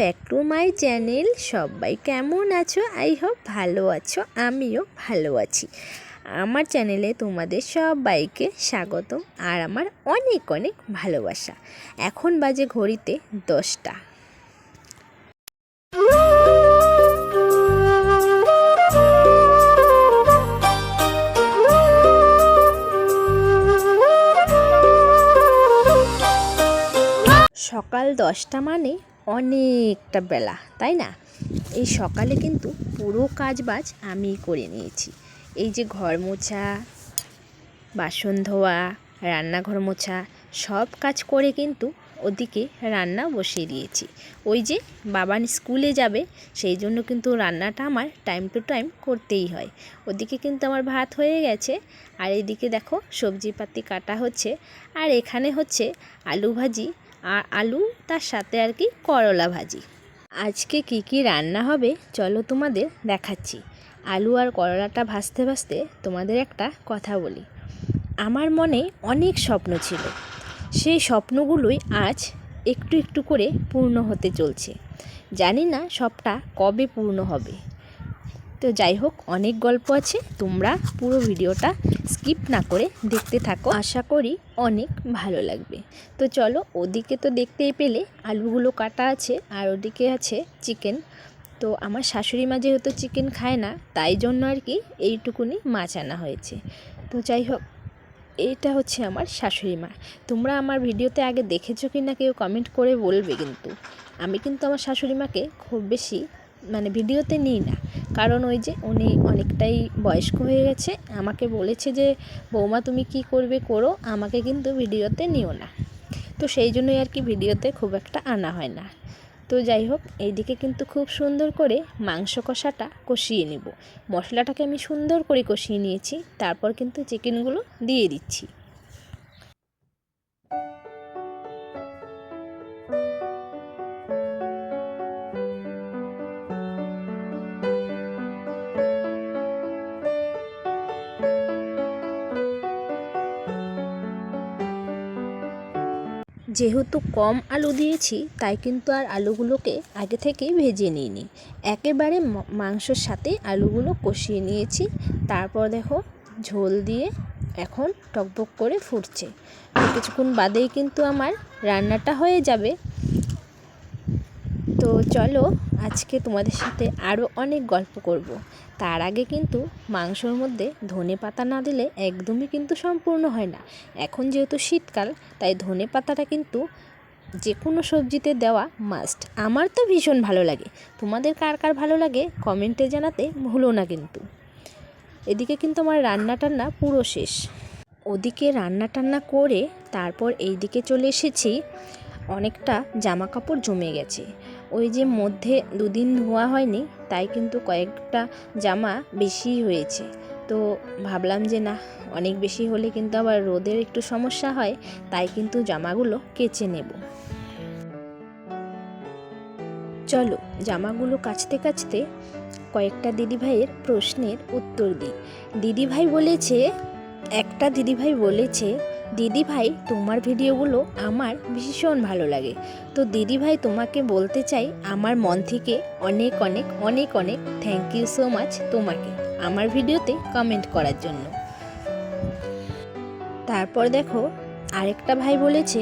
Back to my channel সবাই কেমন আছো? আই হোপ ভালো আছো। আমিও ভালো আছি। আমার চ্যানেলে তোমাদের সবাইকে স্বাগত আর আমার অনেক অনেক ভালোবাসা। এখন বাজে ঘড়িতে দশটা। সকাল দশটা মানে অনেকটা বেলা, তাই না? এই সকালে কিন্তু পুরো কাজ বাজ আমিই করে নিয়েছি। এই যে ঘর মোছা, বাসন ধোয়া, রান্নাঘর মোছা, সব কাজ করে কিন্তু ওদিকে রান্না বসিয়ে দিয়েছি। ওই যে বাবান স্কুলে যাবে, সেই জন্য কিন্তু রান্নাটা আমার টাইম টু টাইম করতেই হয়। ওদিকে কিন্তু আমার ভাত হয়ে গেছে, আর এদিকে দেখো সবজিপাতি কাটা হচ্ছে, আর এখানে হচ্ছে আলু ভাজি আর আলু, তার সাথে আর কি করলা ভাজি। আজকে কি কি রান্না হবে, চলো তোমাদের দেখাচ্ছি। আলু আর করলাটা ভাজতে ভাজতে তোমাদের একটা কথা বলি। আমার মনে অনেক স্বপ্ন ছিল। সেই স্বপ্নগুলোই আজ একটু একটু করে পূর্ণ হতে চলছে। জানি না সবটা কবে পূর্ণ হবে। তো যাই হোক, অনেক গল্প আছে। তোমরা পুরো ভিডিওটা স্কিপ না করে দেখতে থাকো। আশা করি অনেক ভালো লাগবে। তো চলো, ওদিকে তো দেখতেই পেলে আলুগুলো কাটা আছে আর ওদিকে আছে চিকেন। তো আমার শাশুড়ি মা যেহেতু চিকেন খায় না, তাই জন্য আর কি এইটুকুনি মাছ আনা হয়েছে। তো যাই হোক এইটা হচ্ছে আমার শাশুড়ি মা। তোমরা আমার ভিডিওতে আগে দেখেছ কি না কেউ কমেন্ট করে বলবে কিন্তু। আমি কিন্তু আমার শাশুড়ি মাকে খুব বেশি মানে ভিডিওতে নিই না। কারণ ওই যে উনি অনেকটাই বয়স্ক হয়ে গেছে, আমাকে বলেছে যে, বৌমা, তুমি কি করবে করো, আমাকে কিন্তু ভিডিওতে নিও না। তো সেই জন্যই আর কি ভিডিওতে খুব একটা আনা হয় না। তো যাই হোক, এইদিকে কিন্তু খুব সুন্দর করে মাংস কষাটা কষিয়ে নেব। মশলাটাকে আমি সুন্দর করে কষিয়ে নিয়েছি, তারপর কিন্তু চিকেনগুলো দিয়ে দিচ্ছি। যেহেতু কম আলু দিয়েছি, তাই কিন্তু আর আলুগুলোকে আগে থেকেই ভেজে নিইনি। একেবারে মাংসর সাথে আলুগুলো কষিয়ে নিয়েছি। তারপর দেখো, ঝোল দিয়ে এখন টকবক করে ফুটছে। কিছুক্ষণ বাদেই কিন্তু আমার রান্নাটা হয়ে যাবে। তো চলো আজকে তোমাদের সাথে আরও অনেক গল্প করব। তার আগে কিন্তু মাংসর মধ্যে ধনে পাতা না দিলে একদমই কিন্তু সম্পূর্ণ হয় না। এখন যেহেতু শীতকাল, তাই ধনে পাতাটা কিন্তু যে কোনো সবজিতে দেওয়া মাস্ট আমার তো ভীষণ ভালো লাগে। তোমাদের কার কার ভালো লাগে কমেন্টে জানাতে ভুলো না কিন্তু। এদিকে কিন্তু আমার রান্না টান্না পুরো শেষ। ওদিকে রান্না টান্না করে তারপর এই দিকে চলে এসেছি। অনেকটা জামা কাপড় জমে গেছে। ওই যে মধ্যে দুদিন ধোয়া হয়নি, তাই কিন্তু কয়েকটা জামা বেশি হয়েছে। তো ভাবলাম যে না, অনেক বেশি হলে কিন্তু আবার রোদের একটু সমস্যা হয়, তাই কিন্তু জামাগুলো কেচে নেব। চলো, জামাগুলো কাচতে কাচতে কয়েকটা দিদিভাইয়ের প্রশ্নের উত্তর দিই। দিদিভাই বলেছে, একটা দিদিভাই বলেছে দিদি ভাই তোমার ভিডিওগুলো আমার ভীষণ ভালো লাগে। তো দিদি ভাই তোমাকে বলতে চাই, আমার মন থেকে অনেক অনেক অনেক অনেক থ্যাংক ইউ সো মাচ তোমাকে, আমার ভিডিওতে কমেন্ট করার জন্য। তারপর দেখো, আরেকটা ভাই বলেছে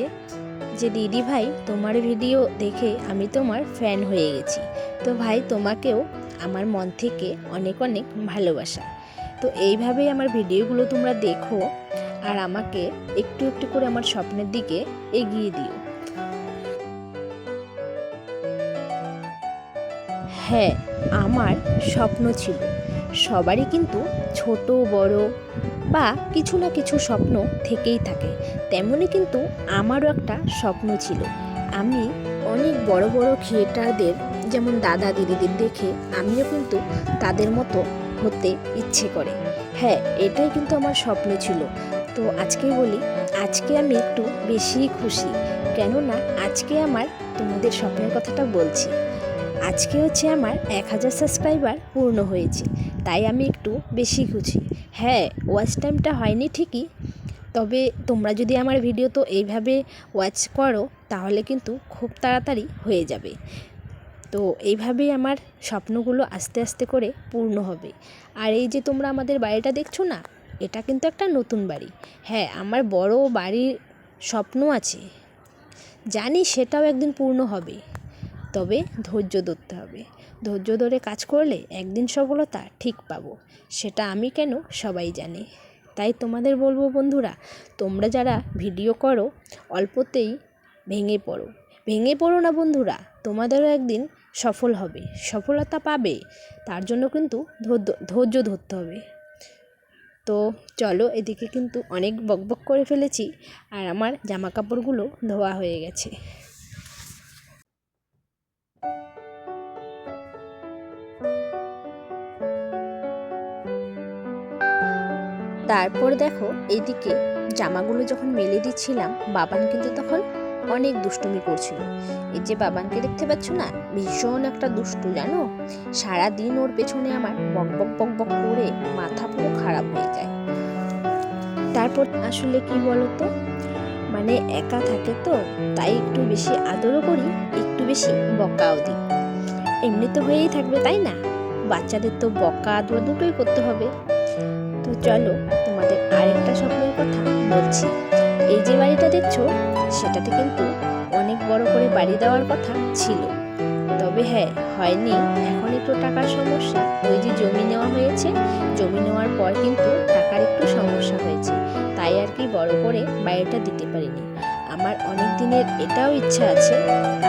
যে দিদি ভাই তোমার ভিডিও দেখে আমি তোমার ফ্যান হয়ে গেছি। তো ভাই, তোমাকেও আমার মন থেকে অনেক অনেক ভালোবাসা। তো এইভাবেই আমার ভিডিওগুলো তোমরা দেখো। আর আমাকে একটু একটু করে আমার স্বপ্নের দিকে এগিয়ে দিও। হ্যাঁ আমার স্বপ্ন ছিল। সবারই কিন্তু ছোট, বড় বা কিছু না কিছু স্বপ্ন থেকেই থাকে। তেমনই কিন্তু আমারও একটা স্বপ্ন ছিল। আমি অনেক বড় বড় থিয়েটারদের যেমন দাদা, দিদিদের দেখে আমিও কিন্তু তাদের মতো হতে ইচ্ছে করে। হ্যাঁ এটাই কিন্তু আমার স্বপ্ন ছিল। তো আজকে বলি, আজকে আমি একটু বেশি খুশি, কেননা আজকে আমার তোমাদের স্বপ্নের কথাটা বলছি। আজকে হচ্ছে আমার এক হাজার সাবস্ক্রাইবার পূর্ণ হয়েছে, তাই আমি একটু বেশি খুশি। হ্যাঁ ওয়াচ টাইমটা হয়নি ঠিকই, তবে তোমরা যদি আমার ভিডিও তো এইভাবে ওয়াচ করো, তাহলে কিন্তু খুব তাড়াতাড়ি হয়ে যাবে। তো এইভাবেই আমার স্বপ্নগুলো আস্তে আস্তে করে পূর্ণ হবে। আর এই যে তোমরা আমাদের বাড়িটা দেখছ না এটা কিন্তু একটা নতুন বাড়ি। হ্যাঁ আমার বড় বাড়ির স্বপ্ন আছে। জানি সেটাও একদিন পূর্ণ হবে। তবে ধৈর্য ধরতে হবে। ধৈর্য ধরে কাজ করলে একদিন সফলতা ঠিক পাবো। সেটা আমি কেন সবাই জানে। তাই তোমাদের বলব বন্ধুরা, তোমরা যারা ভিডিও করো, অল্পতেই ভেঙে পড়ো। ভেঙে পড়ো না বন্ধুরা, তোমাদেরও একদিন সফল হবে। সফলতা পাবে। তার জন্য কিন্তু ধৈর্য ধরতে হবে। তো চলো এদিকে কিন্তু অনেক বকবক করে ফেলেছি আর আমার জামা কাপড়গুলো ধোয়া হয়ে গেছে। তারপর দেখো এইদিকে জামাগুলো যখন মেলে দিচ্ছিলাম, বাবান কিন্তু তখন অনেক দুষ্টুমি করছিল। এই যে বাবানকে দেখতে পাচ্ছ না, ভীষণ একটা দুষ্টু, জানো? সারা দিন ওর পেছনে আমার বক বক বক বক করে মাথা পুরো খারাপ হয়ে যায়। তারপর আসলে কি বলতো? মানে একা থাকে তো, তাই একটু বেশি আদরও করি, একটু বেশি বকাও দিই। এমনি তো হয়েই থাকবে, তাই না? বাচ্চাদের তো বকা আদর দুটোই করতে হবে। তো চলো তোমাদের আরেকটা স্বপ্নের কথা বলছি। এই যে বাড়িটা দেখছ সেটাতে কিন্তু অনেক বড় করে বাড়ি দেওয়ার কথা ছিল। তবে হ্যাঁ হয়নি। এখন একটু টাকার সমস্যা। ওই যে জমি নেওয়া হয়েছে, জমি নেওয়ার পর কিন্তু টাকার একটু সমস্যা হয়েছে। তাই আর কি বড় করে বাড়িটা দিতে পারিনি। আমার অনেক দিনের এটাও ইচ্ছা আছে,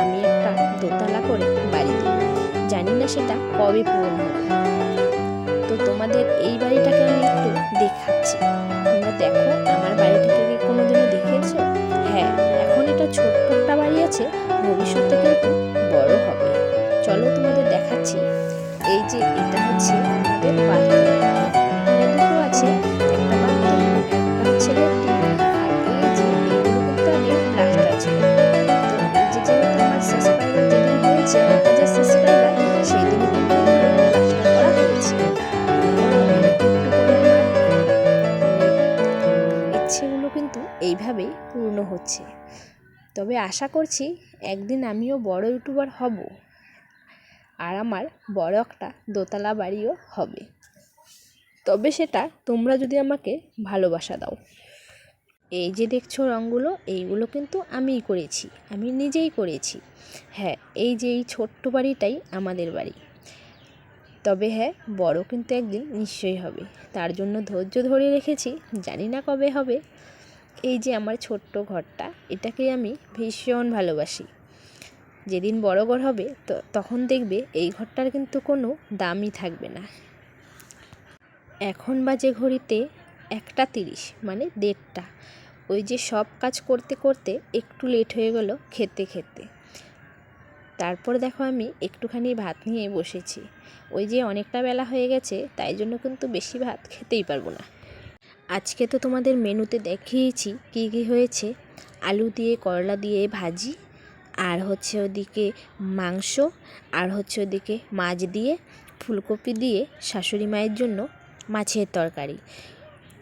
আমি একটা দোতলা করে বাড়ি দিব। জানি না সেটা কবে পূরণ হবে। তো তোমাদের এই বাড়িটাকে আমি একটু দেখাচ্ছি। তোমরা দেখো, আমার বাড়িটাকে আছে ভবিষ্যতে কিন্তু বড় হবে। চলো তোমাদের দেখাচ্ছি। এই যে এটা হচ্ছে আমাদের বাথরুম আশা করছি একদিন আমিও বড় ইউটিউবার হব আর আমার বড় একটা দোতলা বাড়িও হবে। তবে সেটা তোমরা যদি আমাকে ভালোবাসা দাও। এই যে দেখছ রঙগুলো, এইগুলো কিন্তু আমিই করেছি, আমি নিজেই করেছি। হ্যাঁ এই যে এই ছোট্ট বাড়িটাই আমাদের বাড়ি। তবে হ্যাঁ বড় কিন্তু একদিন নিশ্চয়ই হবে। তার জন্য ধৈর্য ধরে রেখেছি, জানি না কবে হবে। এই যে আমার ছোট্ট ঘরটা, এটাকে আমি ভীষণ ভালোবাসি। যেদিন বড় ঘর হবে, তো তখন দেখবে এই ঘরটার কিন্তু কোনো দামই থাকবে না। এখন বাজে ঘড়িতে একটা তিরিশ মানে দেড়টা। ওই যে সব কাজ করতে করতে একটু লেট হয়ে গেল খেতে খেতে। তারপর দেখো আমি একটুখানি ভাত নিয়ে বসেছি। ওই যে অনেকটা বেলা হয়ে গেছে, তাই জন্য কিন্তু বেশি ভাত খেতেই পারব না। আজকে তো তোমাদের মেনুতে দেখিয়েছি কী কী হয়েছে। আলু দিয়ে, করলা দিয়ে ভাজি, আর হচ্ছে ওদিকে মাংস, আর হচ্ছে ওদিকে মাছ দিয়ে, ফুলকপি দিয়ে শাশুড়ি মায়ের জন্য মাছের তরকারি।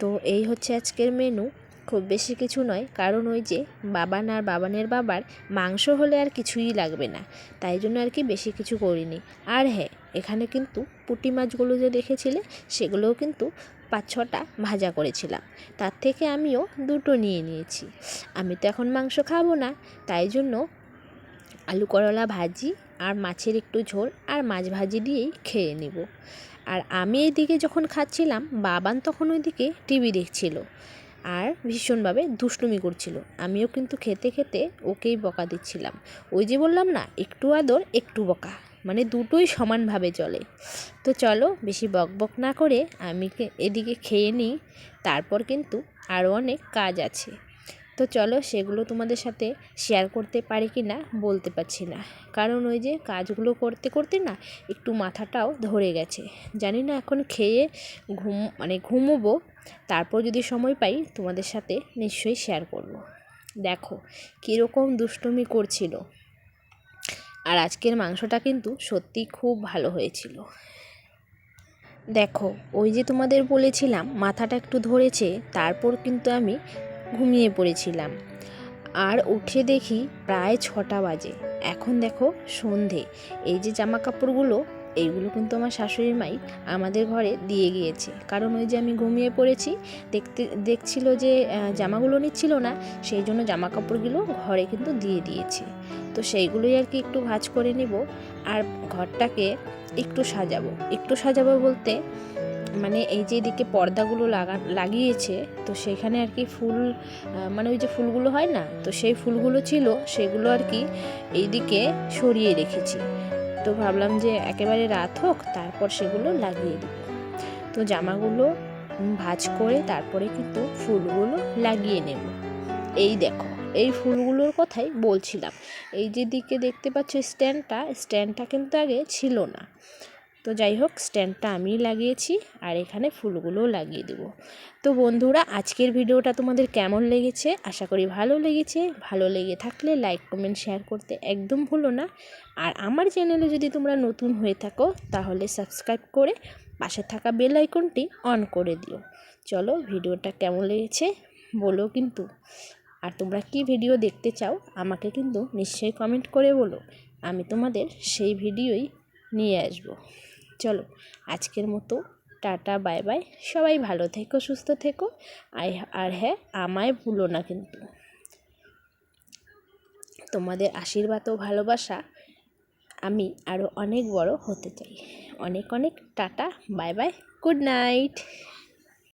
তো এই হচ্ছে আজকের মেনু। খুব বেশি কিছু নয়, কারণ ওই যে বাবান আর বাবানের বাবার মাংস হলে আর কিছুই লাগবে না, তাই জন্য আর কি বেশি কিছু করিনি। আর হ্যাঁ এখানে কিন্তু পুঁটি মাছগুলো যে দেখেছিলে, সেগুলোও কিন্তু পাঁচ ছটা ভাজা করেছিলাম। তার থেকে আমিও দুটো নিয়ে নিয়েছি। আমি তো এখন মাংস খাব না, তাই জন্য আলু করলা ভাজি আর মাছের একটু ঝোল আর মাছ ভাজি দিয়েই খেয়ে নেব। আর আমি এদিকে যখন খাচ্ছিলাম, বাবান তখন ওইদিকে টিভি দেখছিল আর ভীষণভাবে দুষ্টুমি করছিল। আমিও কিন্তু খেতে খেতে ওকেই বকা দিচ্ছিলাম। ওই যে বললাম না, একটু আদর, একটু বকা। মানে দুটোই সমানভাবে চলে। তো চলো বেশি বক বক না করে আমি এদিকে খেয়ে নিই, তারপর কিন্তু আরও অনেক কাজ আছে। তো চলো সেগুলো তোমাদের সাথে শেয়ার করতে পারি কি না বলতে পারছি না। কারণ ওই যে কাজগুলো করতে করতে না একটু মাথাটাও ধরে গেছে। জানি না এখন খেয়ে ঘুম মানে ঘুমোবো, তারপর যদি সময় পাই তোমাদের সাথে নিশ্চয়ই শেয়ার করব। দেখো কীরকম দুষ্টুমি করছিল। আর আজকের মাংসটা কিন্তু সত্যি খুব ভালো হয়েছিল। দেখো, ওই যে তোমাদের বলেছিলাম, মাথাটা একটু ধরেছে, তারপর কিন্তু আমি ঘুমিয়ে পড়েছিলাম। আর উঠে দেখি প্রায় ছটা বাজে। এখন দেখো সন্ধে। এই যে জামা কাপড়গুলো এইগুলো কিন্তু আমার শাশুড়ি মাই আমাদের ঘরে দিয়ে গিয়েছে। কারণ ওই যে আমি ঘুমিয়ে পড়েছি, দেখতে, দেখছিল যে জামাগুলো নিচ্ছিল না, সেই জন্য জামা কাপড়গুলো ঘরে কিন্তু দিয়ে দিয়েছে। তো সেইগুলোই আর কি একটু ভাঁজ করে নিব আর ঘরটাকে একটু সাজাবো। একটু সাজাবো বলতে মানে এই যে এদিকে পর্দাগুলো লাগা, লাগিয়েছে, তো সেখানে আর কি ফুল মানে ওই যে ফুলগুলো হয় না, তো সেই ফুলগুলো ছিল, সেগুলো আর কি এইদিকে সরিয়ে রেখেছি। তো ভাবলাম যে একেবারে রাত হোক, তারপর সেগুলো লাগিয়ে দিব। তো জামাগুলো ভাজ করে তারপরে কিন্তু ফুলগুলো লাগিয়ে নেব। এই দেখো, এই ফুলগুলোর কথাই বলছিলাম। এই যে দিকে দেখতে পাচ্ছ স্ট্যান্ডটা স্ট্যান্ডটা কিন্তু আগে ছিল না। তো যাই হোক স্ট্যান্ডটা আমিই লাগিয়েছি আর এখানে ফুলগুলোও লাগিয়ে দেবো। তো বন্ধুরা, আজকের ভিডিওটা তোমাদের কেমন লেগেছে? আশা করি ভালো লেগেছে। ভালো লেগে থাকলে লাইক কমেন্ট শেয়ার করতে একদম ভুলো না। আর আমার চ্যানেলে যদি তোমরা নতুন হয়ে থাকো, তাহলে সাবস্ক্রাইব করে পাশে থাকা বেল আইকনটি অন করে দিও। চলো, ভিডিওটা কেমন লেগেছে বলো কিন্তু। আর তোমরা কি ভিডিও দেখতে চাও, আমাকে কিন্তু নিশ্চয়ই কমেন্ট করে বলো। আমি তোমাদের সেই ভিডিওই নিয়ে আসব। চলো আজকের মতো টাটা, বাই বাই। সবাই ভালো থেকো, সুস্থ থেকো। আই- আর হ্যাঁ আমায় ভুলো না কিন্তু। তোমাদের আশীর্বাদ ও ভালোবাসা আমি আরও অনেক বড় হতে চাই। অনেক অনেক tata, bye bye. Good night.